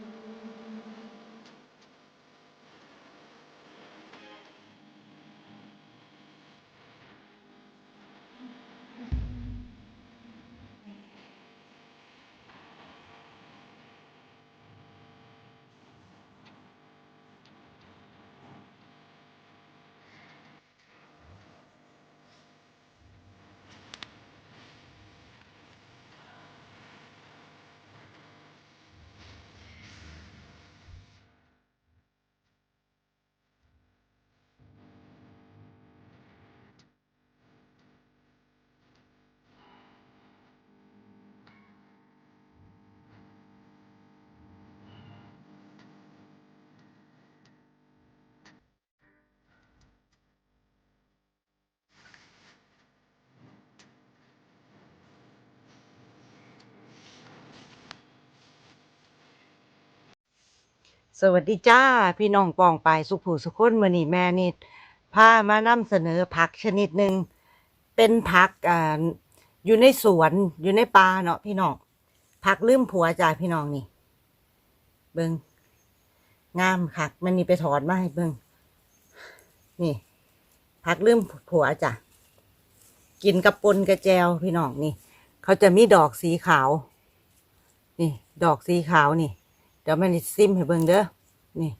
Mm-hmm. สวัสดีจ้า พี่น้องปองปายสุขผู้สุขคนมื้อนี้แม่นี่พามานำเสนอผักชนิดหนึ่งเป็นผักอ่าอยู่ในสวนอยู่ในป่าเนาะพี่น้องผักลืมผัวจ้าพี่น้องนี่ เบิงงามคักมันนี่ไปถอนมาให้เบิงนี่ ผักลืมผัวจ้ะกินกับปนกระแจวพี่น้องนี่ เขาจะมีดอกสีขาว นี่ ดอกสีขาวนี่ เดี๋ยวมันซิมให้เบิ่งเด้อ นี่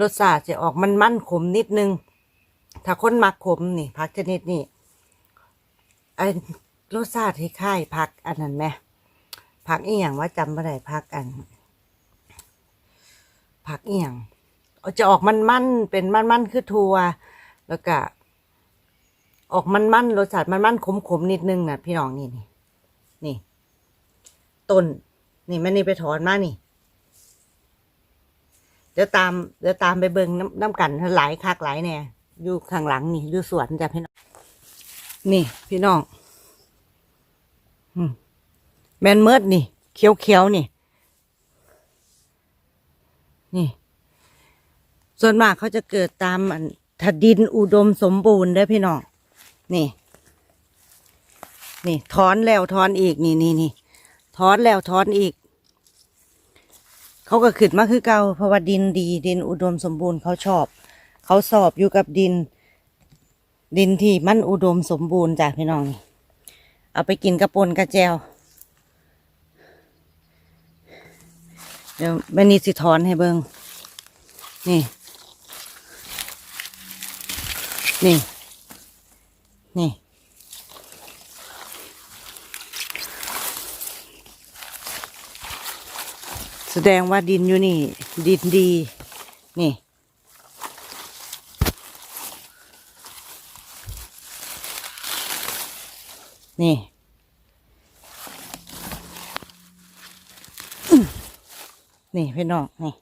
รสชาติจะออกมันมันขมนิดนึง ถ้าคนมักขมนี่ผักชนิดนี่ไอ้รสชาติที่ค่ายผักอันนั้นไหมผักอีหยังว่าจำไม่ได้ผักอัน ผักอีหยังจะออกมันมันเป็นมันมันคือทัวแล้วก็ ออกมันมันรสชาติมันมันขมขมนิดนึงนะพี่น้องนี่นี่นี่ต้น นี่แม่นี่ไปถอนมานี่ เดี๋ยวตามเดี๋ยวตามไปเบิงน้ำน้ำกันหลายคักหลายแน่อยู่ข้างหลังนี่อยู่สวนจ้ะพี่น้อง นี่ พี่น้องแมนเมิดนี่ เขียวเขียวนี่ นี่ ส่วนมากเขาจะเกิดตามอันถ้าดินอุดมสมบูรณ์เด้พี่น้อง นี่ นี่ถอนแล้วถอนอีกนี่นี่นี่ถอนแล้วถอนอีก เขาก็ขึ้นมาคือเก่าเพราะว่าดินดี ดินอุดมสมบูรณ์เขาชอบ เขาสอบอยู่กับดิน ดินที่มันอุดมสมบูรณ์จ้ะพี่น้องนี่เอาไปกินกระปนกระแจวเดี๋ยวแม่นี่สิถอนให้เบิงนี่ นี่ นี่ แสดงว่าดินอยู่นี่ ดินดี นี่นี่ นี่พี่น้อง นี่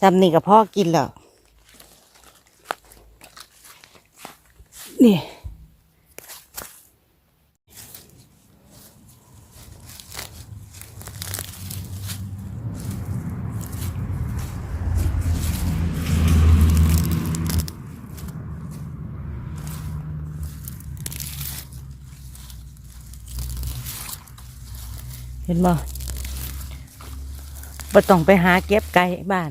จำนี่กับพ่อกินแล้ว นี่ เห็นบ่บ่ต้องไปหาเก็บไก่บ้าน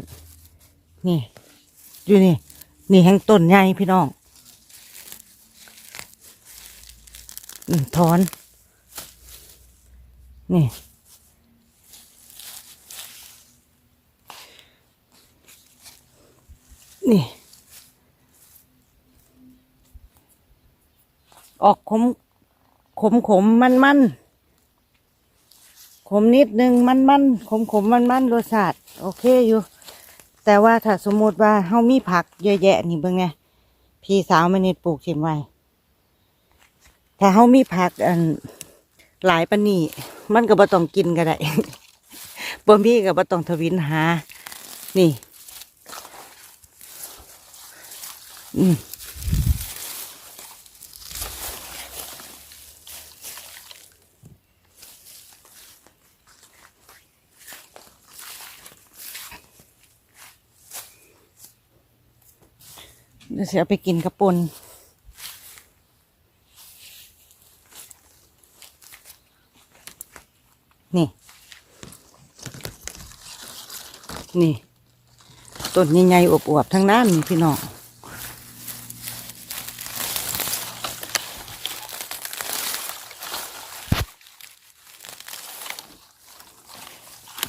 นี่ อยู่นี่ นี่แห่งต้นใหญ่พี่น้องถอน นี่นี่ ออกขมขมขมมันมัน ขมนิดนึงมันมันขมขมมันมันรสชาติโอเคอยู่ แต่ว่าถ้าสมมติว่าเฮามีผักเยอะแยะนี่เบิ่งไงพี่สาวมันนี่ปลูกเข็มไว้ถ้าเฮามีผักอันหลายปานนี้มันก็บ่ต้องกินก็ได้บ่มีก็บ่ต้องทวินหา นี่ อืม เสียไปกินกระปุนนี่ นี่ต้นใหญ่ๆอวบๆทั้งนั้นพี่น้อง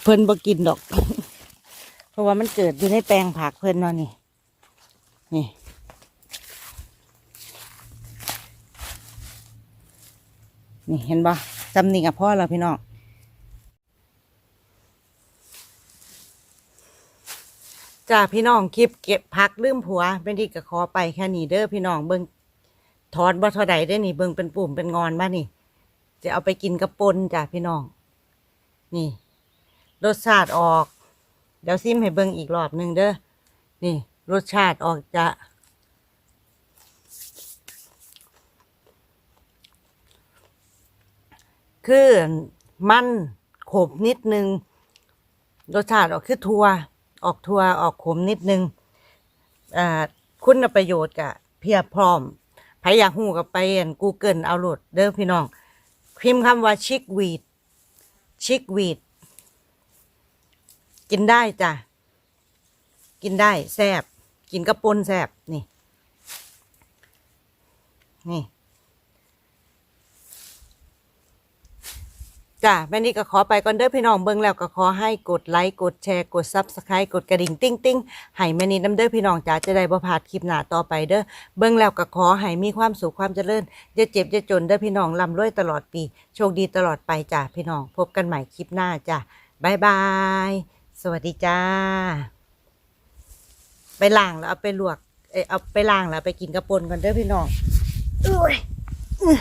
เพิ่นบ่กินดอก เพราะว่ามันเกิดอยู่ในแปลงผักเพิ่นเนาะนี่ นี่ นี่เห็นบ่จำนี่กับพ่อเราพี่น้องจ้าพี่น้องคลิปเก็บพักลืมผัว เป็นที่ก็ขอไปแค่นี้เด้อพี่น้องเบิ่งถอนบ่ท่าใดได้อนี่เบิ่งเป็นปุ่มเป็นงอนมานี่ จะเอาไปกินกระปนจ้าพี่น้อง นี่รสชาติออก เดี๋ยวซิมให้เบิ่งอีกรอบหนึ่งเด้อนี่ รสชาติออกจะ คือมันขมนิดนึงรสชาติออกคือทัวออกทัวออกขมนิดนึงคุณประโยชน์กะเพียบพร้อมใครอยากหูกับไปอัน Google เอาโหลดเด้อพี่น้องพิมพ์คำว่าชิกวีดชิกวีดกินได้จ้ะ กินได้แซบกินกระปนแซบนี่ นี่ จ้ะแม่นี่ก็ขอไปก่อนเด้อพี่น้องเบิ่งแล้วก็ขอให้กดไลค์กดแชร์กดซับสไครต์กดกระดิ่งติ้งติ้งให้แม่นี่น้ำเด้อพี่น้องจ๋าจะได้บ่พลาดคลิปหน้าต่อไปเด้อเบิ่งแล้วก็ขอให้มีความสุขความเจริญอย่าเจ็บอย่าจนเด้อพี่น้องร่ำรวยตลอดปี โชคดีตลอดไปจ้ะพี่น้องพบกันใหม่คลิปหน้าจ้ะบ๊ายบายสวัสดีจ้า ไปล้างแล้วเอาไปลวกเอยเอาไปล้างแล้วไปกินกระปนก่อนเด้อพี่น้องอุ้ยอื้อ